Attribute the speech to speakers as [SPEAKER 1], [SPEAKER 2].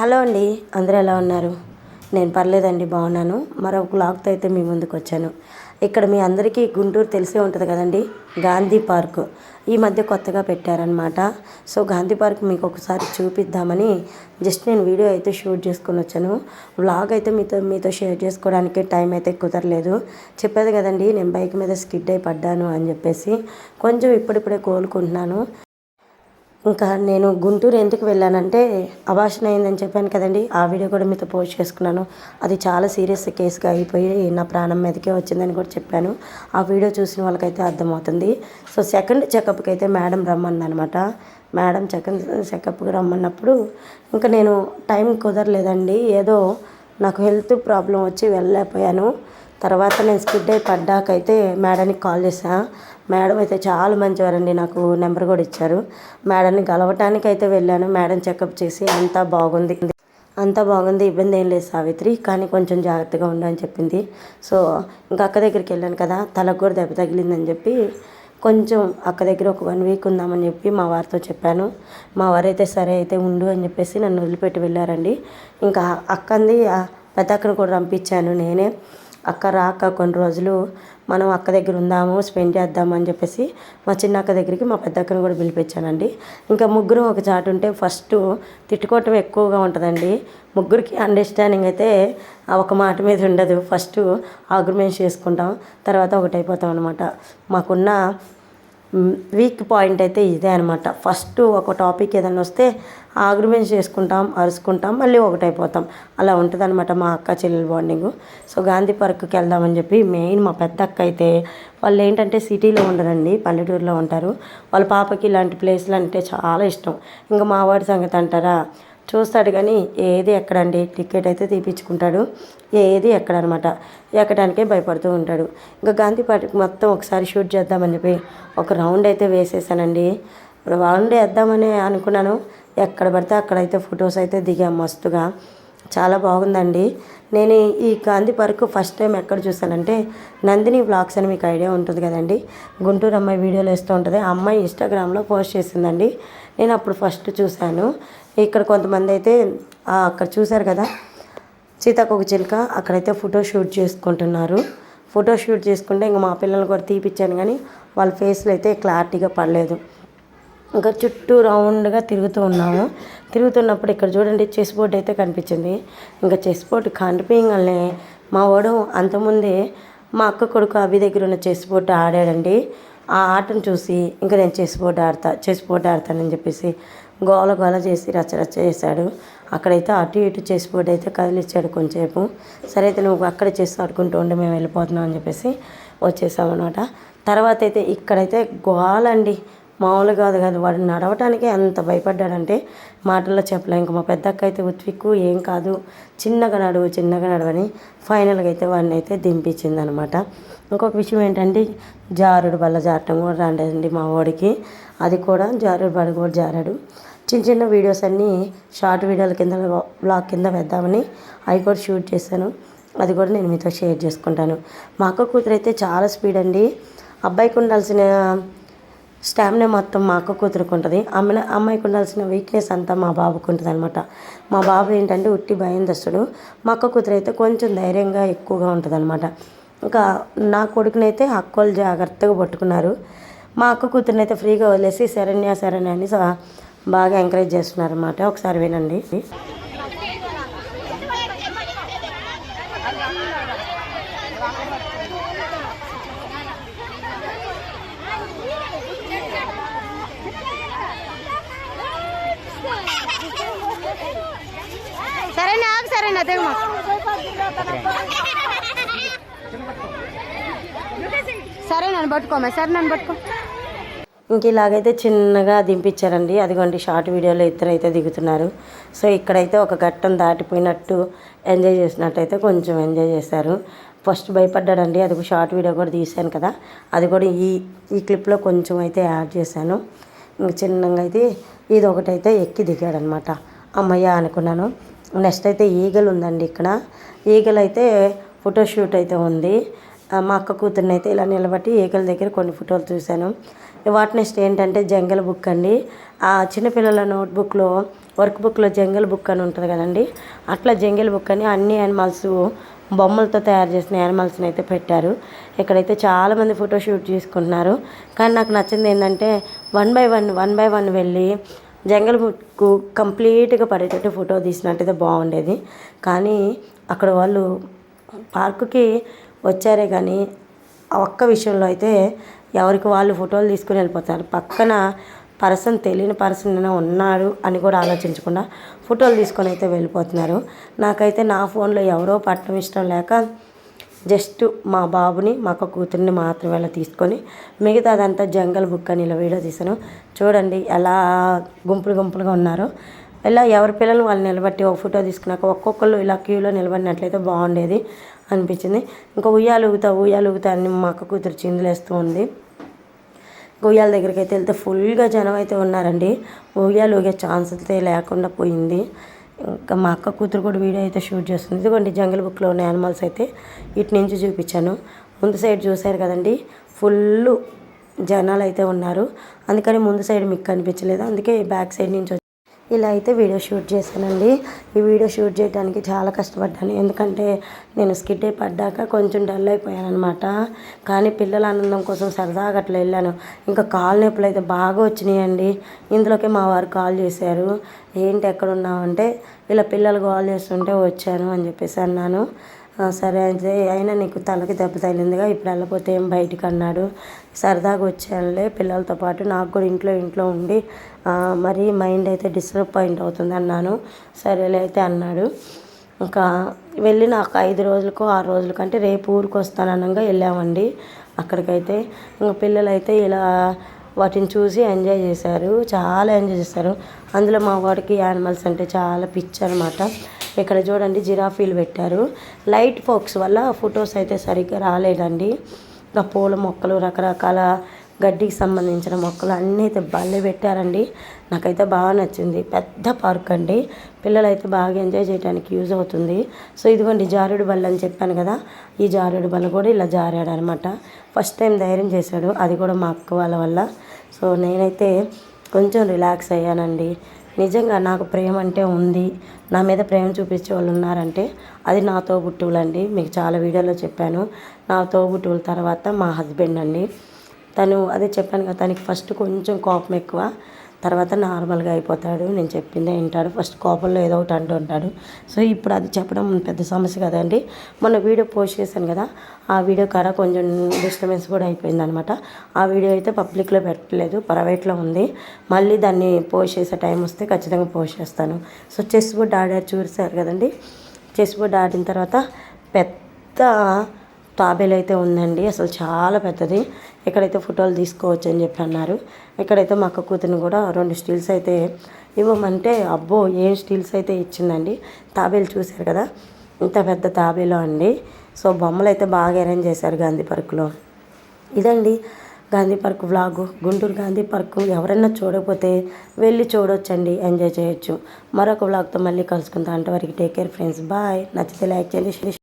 [SPEAKER 1] Hello అండి అందరూ ఎలా ఉన్నారు? నేను పర్లేదండి బాగున్నాను. మరో బ్లాగ్తో అయితే మీ ముందుకు వచ్చాను. ఇక్కడ మీ అందరికీ గుంటూరు తెలిసే ఉంటుంది కదండి గాంధీ పార్క్. ఈ మధ్య కొత్తగా పెట్టారనమాట సో గాంధీ పార్క్ మీకు ఒకసారి చూపిద్దామని జస్ట్ నేను వీడియో అయితే షూట్ చేసుకుని వచ్చాను. వ్లాగ్ అయితే మీతో మీతో షేర్ చేసుకోవడానికి టైం అయితే కుదరలేదు. చెప్పేది కదండి నేను బైక్ మీద స్కిడ్ అయి పడ్డాను అని చెప్పేసి కొంచెం ఇప్పుడిప్పుడే కోలుకుంటున్నాను. ఇంకా నేను గుంటూరు ఎందుకు వెళ్ళానంటే అభాషణ అయిందని చెప్పాను కదండి. ఆ వీడియో కూడా మీతో పోస్ట్ చేసుకున్నాను. అది చాలా సీరియస్ కేసుగా అయిపోయి నా ప్రాణం మీదకే వచ్చిందని కూడా చెప్పాను. ఆ వీడియో చూసిన వాళ్ళకైతే అర్థమవుతుంది. సో సెకండ్ చెకప్కి అయితే మేడం రమ్మందనమాట మేడం సెకండ్ చెకప్కి రమ్మన్నప్పుడు ఇంకా నేను టైం కుదరలేదండి. ఏదో నాకు హెల్త్ ప్రాబ్లం వచ్చి వెళ్ళలేకపోయాను. తర్వాత నేను స్కిడ్ అయి పడ్డాకైతే మేడానికి కాల్ చేసా మేడం అయితే చాలా మంచివారండి నాకు నెంబర్ కూడా ఇచ్చారు. మేడంని కలవటానికి అయితే వెళ్ళాను. మేడం చెకప్ చేసి అంతా బాగుంది. అంతా బాగుంది ఇబ్బంది ఏం లేదు సావిత్రి కానీ కొంచెం జాగ్రత్తగా ఉండు అని చెప్పింది. సో ఇంకా అక్క దగ్గరికి వెళ్ళాను కదా తలకు కూడా దెబ్బ తగిలిందని చెప్పి కొంచెం అక్క దగ్గర ఒక వన్ వీక్ ఉందామని చెప్పి మా వారితో చెప్పాను. మా వారైతే సరే అయితే ఉండు అని చెప్పేసి నన్ను వదిలిపెట్టి వెళ్ళారండి. ఇంకా అక్కంది పెద్ద అక్కను కూడా పంపించాను నేనే. అక్క రాక కొన్ని రోజులు మనం అక్క దగ్గర ఉందాము స్పెండ్ చేద్దాము అని చెప్పేసి మా చిన్న అక్క దగ్గరికి మా పెద్ద అక్కను కూడా పిలిపించానండి. ఇంకా ముగ్గురు ఒక చాటు ఉంటే ఫస్ట్ తిట్టుకోవటం ఎక్కువగా ఉంటుందండి. ముగ్గురికి అండర్స్టాండింగ్ అయితే ఒక మాట మీద ఉండదు. ఫస్ట్ ఆర్గ్యుమెంట్స్ చేసుకుంటాం తర్వాత ఒకటైపోతాం అనమాట మాకున్న వీక్ పాయింట్ అయితే ఇదే అనమాట ఫస్ట్ ఒక టాపిక్ ఏదైనా వస్తే ఆగ్రిమెంట్స్ చేసుకుంటాం అరుచుకుంటాం మళ్ళీ ఒకటైపోతాం. అలా ఉంటుంది అనమాట మా అక్క చెల్లెల బాండింగ్ సో గాంధీ పార్క్కి వెళ్దామని చెప్పి మెయిన్ మా పెద్ద అక్క అయితే వాళ్ళు ఏంటంటే సిటీలో ఉండరండి పల్లెటూరులో ఉంటారు. వాళ్ళ పాపకి ఇలాంటి ప్లేస్లు అంటే చాలా ఇష్టం. ఇంకా మా వాడి సంగతి అంటారా? చూస్తాడు కానీ ఏది ఎక్కడండి? టికెట్ అయితే తీపించుకుంటాడు ఏది ఎక్కడనమాట? ఎక్కడానికే భయపడుతూ ఉంటాడు. ఇంకా గాంధీ పార్క్ మొత్తం ఒకసారి షూట్ చేద్దామని చెప్పి ఒక రౌండ్ అయితే వేసేసానండి. రౌండ్ వేద్దామని అనుకున్నాను. ఎక్కడ పడితే అక్కడైతే ఫొటోస్ అయితే దిగాం మస్తుగా. చాలా బాగుందండి. నేను ఈ గాంధీ పార్క్ ఫస్ట్ టైం ఎక్కడ చూసానంటే నందిని బ్లాగ్స్ అని మీకు ఐడియా ఉంటుంది కదండి. గుంటూరు అమ్మాయి వీడియోలు వేస్తూ ఉంటుంది. ఆ అమ్మాయి ఇన్స్టాగ్రామ్లో పోస్ట్ చేసిందండి. నేను అప్పుడు ఫస్ట్ చూశాను. ఇక్కడ కొంతమంది అయితే అక్కడ చూశారు కదా సీతాకోక చిలుక అక్కడైతే ఫోటో షూట్ చేసుకుంటున్నారు. ఫోటో షూట్ చేసుకుంటే ఇంకా మా పిల్లలు కూడా తీపిచ్చాను కానీ వాళ్ళ ఫేస్లో అయితే క్లారిటీగా పడలేదు. ఇంకా చుట్టూ రౌండ్గా తిరుగుతూ ఉన్నాము. తిరుగుతున్నప్పుడు ఇక్కడ చూడండి చెస్ బోర్డ్ అయితే కనిపించింది. ఇంకా చెస్ బోర్డు కనిపించగానే మా వాడు అంతకుముందే మా అక్క కొడుకు అవి దగ్గర ఉన్న చెస్ బోర్డు ఆడాడండి. ఆ ఆటను చూసి ఇంకా నేను చెస్ బోర్డు ఆడతా చెస్ బోర్డు ఆడతానని చెప్పేసి గోల గోల చేసి రచ్చ రచ్చ చేశాడు. అక్కడైతే అటు ఇటు చెస్ బోర్డు అయితే కదిలిచ్చాడు కొంచెంసేపు. సరే అయితే నువ్వు అక్కడ చెస్ ఆడుకుంటూ ఉండి మేము వెళ్ళిపోతున్నాం అని చెప్పేసి వచ్చేసామన్నమాట. తర్వాత అయితే ఇక్కడైతే గోలండి. మామూలు కాదు కాదు వాడు నడవటానికి ఎంత భయపడ్డాడంటే మాటల్లో చెప్పలేం. ఇంకా మా పెద్దక్క అయితే ఉత్విక్కు ఏం కాదు చిన్నగా నడువు చిన్నగా నడవని ఫైనల్గా అయితే వాడిని అయితే దింపించింది అనమాట ఇంకొక విషయం ఏంటంటే జారుడు బల్ల జారటం కూడా రాండి మా వాడికి. అది కూడా జారుడు బల్ల కూడా జారాడు. చిన్న చిన్న వీడియోస్ అన్నీ షార్ట్ వీడియోల కింద బ్లాగ్ కింద వేద్దామని అవి కూడా షూట్ చేశాను. అది కూడా నేను మీతో షేర్ చేసుకుంటాను. మా అక్క కూతురు అయితే చాలా స్పీడ్ అండి. అబ్బాయికి ఉండాల్సిన స్టామినా మొత్తం మా అక్క కూతురుకు ఉంటుంది అమ్మాయి అమ్మాయికి ఉండాల్సిన వీక్నెస్ అంతా మా బాబుకు ఉంటుంది అనమాట మా బాబు ఏంటంటే ఉట్టి భయం దస్తుడు మా అక్క కూతురు అయితే కొంచెం ధైర్యంగా ఎక్కువగా ఉంటుంది అనమాట ఇంకా నా కొడుకునైతే అక్కోళ్ళు జాగ్రత్తగా పట్టుకున్నారు. మా అక్క కూతురుని అయితే ఫ్రీగా వదిలేసి శరణ్య శరణ్య అని బాగా ఎంకరేజ్ చేస్తున్నారు అనమాట ఒకసారి వినండి.
[SPEAKER 2] సరే అదే సరే సరే నన్ను పట్టుకోమా సరే నన్ను పట్టుకో.
[SPEAKER 1] ఇంక ఇలాగైతే చిన్నగా దింపించారండి అదిగోండి షార్ట్ వీడియోలో ఇద్దరు అయితే దిగుతున్నారు. సో ఇక్కడైతే ఒక ఘట్టం దాటిపోయినట్టు ఎంజాయ్ చేసినట్టయితే కొంచెం ఎంజాయ్ చేశారు. ఫస్ట్ భయపడ్డాడండి. అది షార్ట్ వీడియో కూడా తీశాను కదా. అది కూడా ఈ ఈ క్లిప్లో కొంచెం అయితే యాడ్ చేశాను. ఇంక చిన్నగా అయితే ఇది ఒకటైతే ఎక్కి దిగాడనమాట. అమ్మయ్య అనుకున్నాను. నెక్స్ట్ అయితే ఈగలు ఉందండి ఇక్కడ. ఈగలు అయితే ఫోటోషూట్ అయితే ఉంది. మా అక్క కూతుర్ని అయితే ఇలా నిలబట్టి ఈగల దగ్గర కొన్ని ఫోటోలు చూశాను. వాటి నెక్స్ట్ ఏంటంటే జంగల్ బుక్ అండి. ఆ చిన్నపిల్లల నోట్బుక్లో వర్క్ బుక్లో జంగల్ బుక్ అని ఉంటుంది కదండి. అట్లా జంగల్ బుక్ అని అన్ని యానిమల్స్ బొమ్మలతో తయారు చేసిన యానిమల్స్ని అయితే పెట్టారు. ఇక్కడైతే చాలామంది ఫోటో షూట్ చేసుకుంటున్నారు. కానీ నాకు నచ్చింది ఏంటంటే one by one one by one వెళ్ళి జంగల్ బుక్ కంప్లీట్గా పడేటట్టు ఫోటో తీసినట్టయితే బాగుండేది. కానీ అక్కడ వాళ్ళు పార్కుకి వచ్చారే కానీ ఆ ఒక్క విషయంలో అయితే ఎవరికి వాళ్ళు ఫోటోలు తీసుకుని వెళ్ళిపోతారు. పక్కన పర్సన్ తెలియని పర్సన్ ఉన్నాడు అని కూడా ఆలోచించకుండా ఫోటోలు తీసుకొని అయితే వెళ్ళిపోతున్నారు. నాకైతే నా ఫోన్లో ఎవరో పట్టడం ఇష్టం లేక జస్ట్ మా బాబుని మా అక్క కూతుర్ని మాత్రమే అలా తీసుకొని మిగతా అదంతా జంగల్ బుక్ అని ఇలా వీడియో తీసాను చూడండి ఎలా గుంపులు గుంపులుగా ఉన్నారో. ఇలా ఎవరి పిల్లలు వాళ్ళు నిలబట్టి ఒక ఫోటో తీసుకున్నాక ఒక్కొక్కరు ఇలా క్యూలో నిలబడినట్లయితే బాగుండేది అనిపించింది. ఇంకా ఉయ్యాలు ఊగుతా ఉయ్యాలు ఊగుతా అని మా అక్క కూతురు చిందులేస్తూ ఉంది. ఉయ్యాల దగ్గరికి అయితే వెళ్తే ఫుల్గా జనం అయితే ఉన్నారండి. ఉయ్యాలు ఊగే ఛాన్స్ అయితే లేకుండా పోయింది. మా అక్క కూతురు కూడా వీడియో అయితే షూట్ చేస్తుంది. ఇదిగోండి జంగల్ బుక్లో ఉన్న యానిమల్స్ అయితే ఇటు నుంచి చూపించాను. ముందు సైడ్ చూశారు కదండి ఫుల్ జనాలు అయితే ఉన్నారు. అందుకని ముందు సైడ్ మీకు కనిపించలేదు. అందుకే బ్యాక్ సైడ్ నుంచి ఇలా అయితే వీడియో షూట్ చేశానండి. ఈ వీడియో షూట్ చేయడానికి చాలా కష్టపడ్డాను. ఎందుకంటే నేను స్కిడ్ అయి పడ్డాక కొంచెం డల్ అయిపోయాను అనమాట కానీ పిల్లల ఆనందం కోసం సరదాగా అట్లా వెళ్ళాను. ఇంకా కాలు నొప్పులు అయితే బాగా వచ్చినాయండి. ఇందులోకి మా వారు కాల్ చేశారు. ఏంటి ఎక్కడ ఉన్నావంటే ఇలా పిల్లలు కాల్ చేస్తుంటే వచ్చాను అని చెప్పేసి అన్నాను. సరే అయితే అయినా నీకు తలకి దెబ్బ తగిలిందిగా ఇప్పుడు వెళ్ళపోతే ఏం బయటికి అన్నాడు. సరదాగా వచ్చానులే పిల్లలతో పాటు నాకు కూడా ఇంట్లో ఇంట్లో ఉండి మరి మైండ్ అయితే డిస్టర్బ్ పాయింట్ అవుతుంది అన్నాను. సరేలే అయితే అన్నాడు. ఇంకా వెళ్ళి నాకు ఐదు రోజులకు ఆరు రోజులకంటే అంటే రేపు ఊరికి వస్తాననగా వెళ్ళామండి అక్కడికైతే. ఇంకా పిల్లలు అయితే ఇలా వాటిని చూసి ఎంజాయ్ చేశారు చాలా ఎంజాయ్ చేశారు. అందులో మా వాడికి యానిమల్స్ అంటే చాలా పిచ్చి అనమాట ఇక్కడ చూడండి జిరాఫీలు పెట్టారు. లైట్ ఫోక్స్ వల్ల ఫొటోస్ అయితే సరిగ్గా రాలేదండి. ఇంకా పూల మొక్కలు రకరకాల గడ్డికి సంబంధించిన మొక్కలు అన్నీ అయితే భలే పెట్టారండి. నాకైతే బాగా నచ్చింది. పెద్ద పార్క్ అండి. పిల్లలైతే బాగా ఎంజాయ్ చేయడానికి యూజ్ అవుతుంది. సో ఇదిగోండి జారుడు బల్ల అని చెప్పాను కదా ఈ జారుడు బల్ల కూడా ఇలా జారాడు అనమాట ఫస్ట్ టైం ధైర్యం చేశాడు. అది కూడా మా అక్క వాళ్ళ వల్ల. సో నేనైతే కొంచెం రిలాక్స్ అయ్యానండి. నిజంగా నాకు ప్రేమ అంటే ఉంది. నా మీద ప్రేమ చూపించే వాళ్ళు ఉన్నారంటే అది నా తోబుట్టువులండి. మీకు చాలా వీడియోలో చెప్పాను. నా తోబుట్టువుల తర్వాత మా హస్బెండ్ అండి. తను అదే చెప్పాను కదా తనకి ఫస్ట్ కొంచెం కోపం ఎక్కువ. తర్వాత నార్మల్గా అయిపోతాడు. నేను చెప్పిందే వింటాడు. ఫస్ట్ కోపంలో ఏదో ఒకటి అంటూ ఉంటాడు. సో ఇప్పుడు అది చెప్పడం పెద్ద సమస్య కదండి. మొన్న వీడియో పోస్ట్ చేశాను కదా. ఆ వీడియో కాడ కొంచెం డిస్టర్బెన్స్ కూడా అయిపోయింది అనమాట ఆ వీడియో అయితే పబ్లిక్లో పెట్టలేదు. ప్రైవేట్లో ఉంది. మళ్ళీ దాన్ని పోస్ట్ చేసే టైం వస్తే ఖచ్చితంగా పోస్ట్ చేస్తాను. సో చెస్ బోర్డ్ ఆడారు చూసారు కదండి. చెస్ బోర్డ్ ఆడిన తర్వాత పెద్ద తాబేలు అయితే ఉందండి. అసలు చాలా పెద్దది. ఇక్కడైతే ఫోటోలు తీసుకోవచ్చు అని చెప్పి అన్నారు. ఇక్కడైతే మా అక్క కూతురు కూడా రెండు స్టీల్స్ అయితే ఇవ్వమంటే అబ్బో ఏం స్టీల్స్ అయితే ఇచ్చిందండి. తాబేలు చూశారు కదా? ఇంత పెద్ద తాబేలు అండి. సో బొమ్మలు అయితే బాగా అరేంజ్ చేశారు గాంధీ పార్క్లో. ఇదండి Gandhi park vlog Guntur Gandhi park ఎవరైనా చూడకపోతే వెళ్ళి చూడొచ్చండి. ఎంజాయ్ చేయొచ్చు. మరొక వ్లాగ్తో మళ్ళీ కలుసుకుందాం. అంతవరకు టేక్ కేర్ ఫ్రెండ్స్ బాయ్ నచ్చితే లైక్ చేయండి.